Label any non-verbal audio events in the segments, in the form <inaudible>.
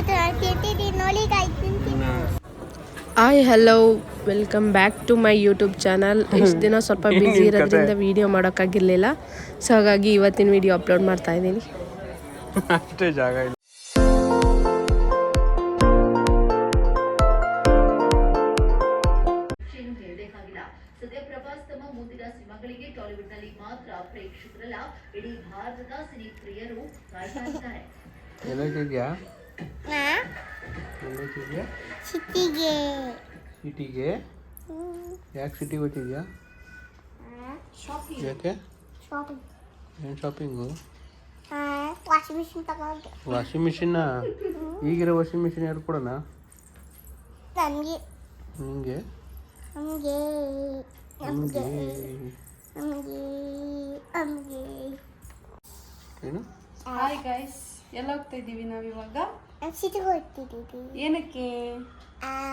ಇವತ್ತು ನಾನು ತಿಂತಿದ್ದೀನಿ ನೋಡಿ hi hello welcome back to my YouTube channel ಇಷ್ಟು ದಿನ ಸ್ವಲ್ಪ ಬ್ಯುಸಿ ಇರೋದ್ರಿಂದ ವಿಡಿಯೋ ಮಾಡೋಕ್ಕಾಗಿರಲಿಲ್ಲ. ಸೊ ಹಾಗಾಗಿ ಇವತ್ತಿನ ವಿಡಿಯೋ ಅಪ್ಲೋಡ್ ಮಾಡ್ತಾ ಇದ್ದೀನಿ. ಅಷ್ಟೇ ಜಾಗ ಸದ್ಯ ಪ್ರಭಾಸ್ ತಮ್ಮ ಮುಂದಿನ ಸಿನಿಮಾಗಳಿಗೆ ಟಾಲಿವುಡ್ನಲ್ಲಿ ಮಾತ್ರ ಪ್ರೇಕ್ಷಕರಲ್ಲ. ಇಡೀ ಭಾರತದ ಸಿನಿ ಪ್ರಿಯರು ಕಾಯ್ತಾ ಇದ್ದಾರೆ. ಎಲ್ಲಕ್ಕಿದ್ಯಾ ಸಿಟಿಗೆ. ಸಿಟಿಗೆ? ಯಾಕೆ ಸಿಟಿಗೆ ಹೋಗ್ತಿದ್ಯಾ ಯಾಕೆ? ಶಾಪಿಂಗ್ ಏನು ಶಾಪಿಂಗು ವಾಷಿಂಗ್ ಮಿಷಿನ್ ತಗೊಂಡೆ. ವಾಷಿಂಗ್ ಮಿಷಿನ್ನ ಈಗಿರೋ ವಾಷಿಂಗ್ ಮಿಷಿನ್ ಯಾರು ಕೊಡೋಣ? ನನಗೆ ನಿಮಗೆ? ನಮಗೆ. ನಮಗೆ. ನಮಗೆ. ನಮಗೆ. ಏನು? ಹಾಯ್ ಗೈಸ್ ಎಲ್ಲ ಹೋಗ್ತಾ ಇದ್ದೀವಿ ನಾವಿವಾಗ? ಸಿಟಿಗೆ ಹೋಗ್ತಿದ್ದೀವಿ ಏನಕ್ಕೆ?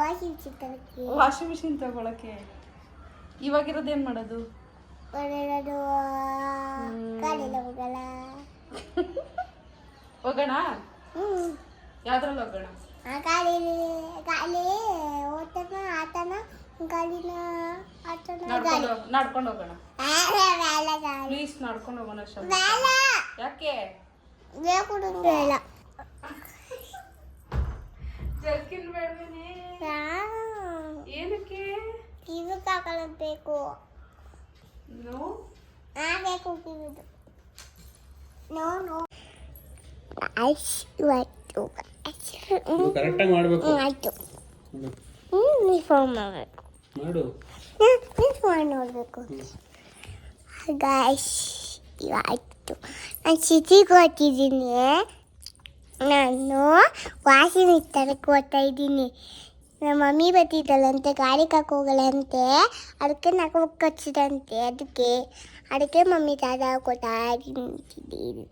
ವಾಷಿಂಗ್ ಮಿಷಿನ್ ತಗೊಳಕ್ಕೆ ವಾಷಿಂಗ್ ಮಿಷಿನ್ ತಗೊಳಕ್ಕೆ. ಇವಾಗಿರೋದು ಏನು ಮಾಡೋದು? ಒಳ್ಳೆಯದು ಕಾಲೆಲ್ಲ ಹೋಗಲ್ಲ. <laughs> ಹೋಗೋಣ? ಯಾವ್ದ್ರಲ್ಲಿ ಹೋಗೋಣ? ಆ ಓಟನ ಆಟನ ಆಟನ ನಡ್ಕೊಂಡು ಹೋಗೋಣ. ಬೇಡ ಪ್ಲೀಸ್ ನಡ್ಕೊಂಡು ಹೋಗೋಣ ಬೇಡ ಯಾಕೆ? ಬೇಡ ಜರ್ಕಿನ್ ಬೇಡವೇನೆ ಏನಕ್ಕೆ? ಕಿವಿ ತಗೊಳ್ಬೇಕು ನೋ ಆ ಬೇಕು ಕಿವಿದು. No no. ಐಸ್ ಇವತ್ತು. ಕರೆಕ್ಟಾಗಿ ಮಾಡಬೇಕು. ಆಯಿತು. ಹ್ಞೂ ನೀವು ಫೋನ್ ಮಾಡಬೇಕು. ಮಾಡು. ನೀವು ಫೋನ್ ನೋಡಬೇಕು. ಗಾಯ್ಸ್ ಇವತ್ತು. ನಾನು ಸಿಟಿಗೆ ಹೋಗ್ತಿದ್ದೀನಿ. ನಾನು ವಾಷಿಂಗ್ ತರಕ್ಕೆ ಹೋಗ್ತಾ ಇದ್ದೀನಿ ನಮ್ಮ ಮಮ್ಮಿ ಬರ್ತಿದ್ದಲ್ಲಂತೆ ಗಾಡಿ ಹೋಗಲ್ಲಂತೆ ಅದಕ್ಕೆ ನಾಲ್ಕು ಕಚ್ಚಿದಂತೆ ಅದಕ್ಕೆ ಅದಕ್ಕೆ ಮಮ್ಮಿ ತಾತ ಕೊಡ್ತಾ ನಿಂತಿದ್ದೀನಿ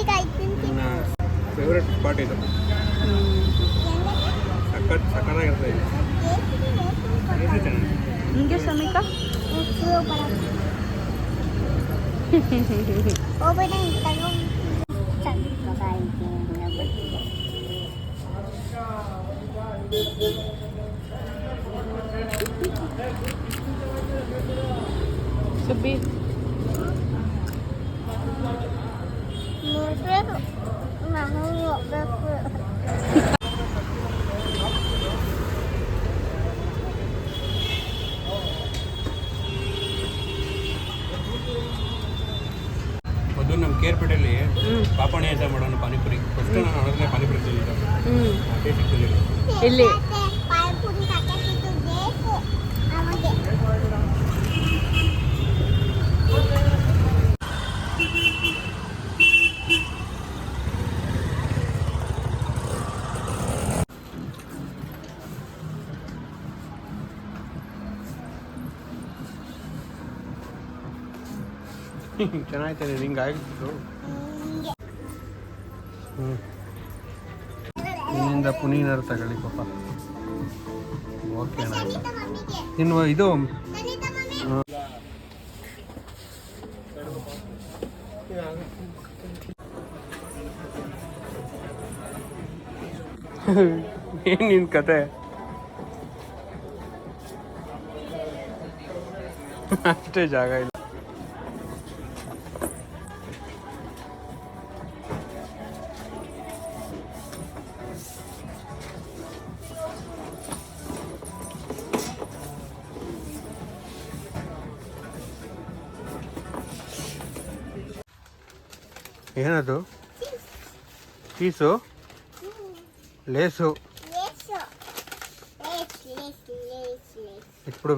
ತಿಂತಿದ್ದೀನಿ ನೋಡಿ ಗಾಯ್ಸ್ ತಿಂತೀನಿ ನನ್ನ ಫೇವ್ರೆಟ್ ಸ್ಪಾಟ್ ಇದು ಸಖತ್ ಸಖತ್ತಾಗಿರ್ತದೆ ಇದು ಎಷ್ಟು ಚೆನ್ನಾಗಿ ಹಿಂಗೆ ಸಮೀಕಾ ಹೋಗೋಣ ತಗೋ ಸುಬ್ಬಿ ನೋಡ್ಬೇಕು ನಾನು ಹೋಗ್ಬೇಕು ಅದು ನಮ್ಮ ಕೇರ್ಪೇಟೆಯಲ್ಲಿ ಪಾಪಣಿ ಅಂತ ಮಾಡೋಣ ಪಾನಿಪುರಿ. ಫಸ್ಟ್ ನಾನು ಪಾನಿಪುರಿ ತಿಂದಿದ್ದೆ. ಇಲ್ಲಿ. ಚೆನ್ನಾಯ್ತಾನೆ ನಿಂಗೆ ಆಗಿತ್ತು. ಹ್ಞೂ ನಿನ್ನಿಂದ ಪುನೀನರು ತಗೊಳ್ಳಿ ಪಾಪ. ಓಕೆ ಅಣ್ಣ ಇನ್ನು ಇದು ಏನು ಕತೆ? ಅಷ್ಟೇ ಜಾಗ ಇಲ್ಲ. ऐन पीसु लेसु इपड़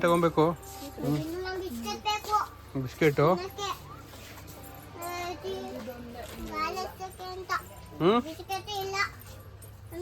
तक बिस्केट हम्म